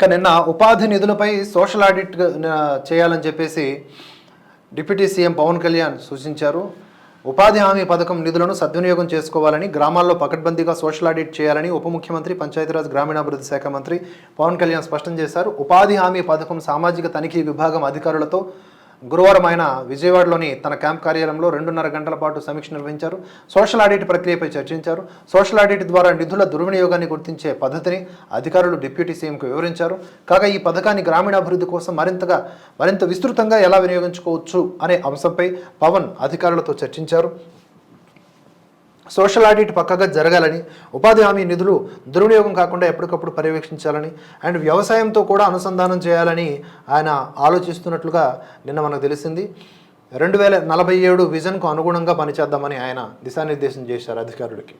ఇక నిన్న ఉపాధి నిధులపై సోషల్ ఆడిట్ చేయాలని చెప్పేసి డిప్యూటీ సీఎం పవన్ కళ్యాణ్ సూచించారు. ఉపాధి హామీ పథకం నిధులను సద్వినియోగం చేసుకోవాలని గ్రామాల్లో పకడ్బందీగా సోషల్ ఆడిట్ చేయాలని ఉప ముఖ్యమంత్రి పంచాయతీరాజ్ గ్రామీణాభివృద్ధి శాఖ మంత్రి పవన్ కళ్యాణ్ స్పష్టం చేశారు. ఉపాధి హామీ పథకం సామాజిక తనిఖీ విభాగం అధికారులతో గురువారం ఆయన విజయవాడలోని తన క్యాంప్ కార్యాలయంలో రెండున్నర గంటల పాటు సమీక్ష నిర్వహించారు. సోషల్ ఆడిట్ ప్రక్రియపై చర్చించారు. సోషల్ ఆడిట్ ద్వారా నిధుల దుర్వినియోగాన్ని గుర్తించే పద్ధతిని అధికారులు డిప్యూటీ సీఎంకు వివరించారు. కాగా ఈ పథకాన్ని గ్రామీణాభివృద్ధి కోసం మరింతగా మరింత విస్తృతంగా ఎలా వినియోగించుకోవచ్చు అనే అంశంపై పవన్ అధికారులతో చర్చించారు. సోషల్ ఆడిట్ పక్కగా జరగాలని ఉపాధి హామీ నిధులు దుర్వినియోగం కాకుండా ఎప్పటికప్పుడు పర్యవేక్షించాలని అండ్ వ్యవసాయంతో కూడా అనుసంధానం చేయాలని ఆయన ఆలోచిస్తున్నట్లుగా నిన్న మనకు తెలిసింది. రెండు వేల నలభై ఏడు విజన్కు అనుగుణంగా పనిచేద్దామని ఆయన దిశానిర్దేశం చేశారు అధికారులకి.